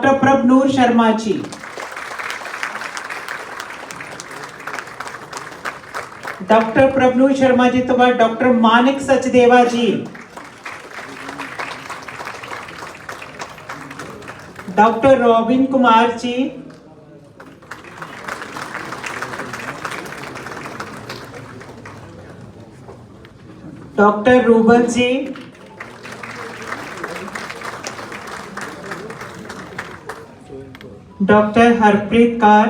Doctor ਪ੍ਰਭਨੂਰ Sharma ji doctor ਪ੍ਰਭਨੂਰ Sharma ji ਤੋਂ ਬਾਅਦ doctor ਮਾਨਿਕ ਸਚਦੇਵਾ ਜੀ ਡਾਕਟਰ ਰੋਬਿਨ ਕੁਮਾਰ ਜੀ doctor Rubal ji doctor Harpreet Kaur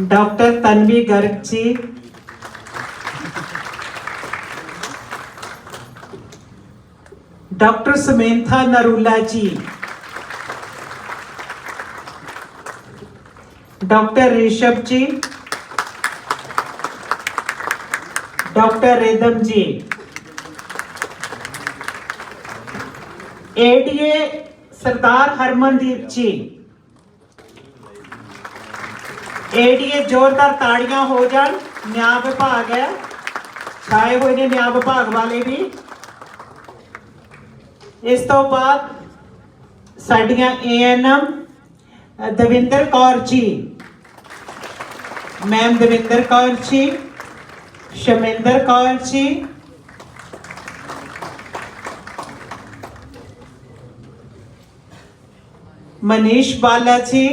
doctor Tanvi Garg ji doctor Samantha Narula ji doctor Rishabh ji doctor Ridham ji ADA Sardar Harmandeep ji. ADA ਜ਼ੋਰਦਾਰ ਤਾੜੀਆਂ ਹੋ ਜਾਣ, ਨਿਆਂ ਵਿਭਾਗ ਹੈ। ਛਾਏ ਹੋਏ ਨੇ ਨਿਆਂ ਵਿਭਾਗ ਵਾਲੇ ਵੀ। ਇਸ ਤੋਂ ਬਾਅਦ ਸਾਡੀਆਂ ਏਐਨਐਮ ਦਵਿੰਦਰ ਕੌਰ ਜੀ। ਮੈਮ ਦਵਿੰਦਰ ਕੌਰ ਜੀ ਸ਼ਮਿੰਦਰ ਕੌਰ ਜੀ। ਮਨੀਸ਼ ਬਾਲਾ ਜੀ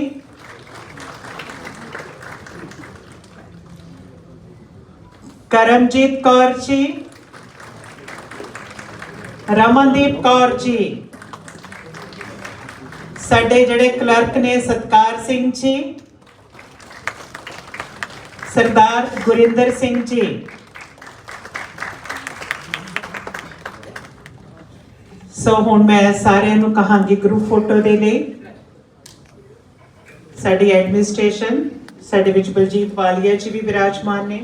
ਕਰਮਜੀਤ ਕੌਰ ਜੀ ਰਮਨਦੀਪ ਕੌਰ ਜੀ ਸਾਡੇ ਜਿਹੜੇ ਕਲਰਕ ਨੇ ਸਤਕਾਰ ਸਿੰਘ ਜੀ ਸਰਦਾਰ ਗੁਰਿੰਦਰ ਸਿੰਘ ਜੀ ਸੋ ਹੁਣ ਮੈਂ ਸਾਰਿਆਂ ਨੂੰ ਕਹਾਂਗੀ ਗਰੁੱਪ ਫੋਟੋ ਦੇ ਲਈ ਸਾਡੀ ਐਡਮਿਨਿਸਟ੍ਰੇਸ਼ਨ ਸਾਡੇ ਵਿੱਚ ਬਲਜੀਤ ਵਾਲੀਆ ਜੀ ਵੀ ਵਿਰਾਜਮਾਨ ਨੇ।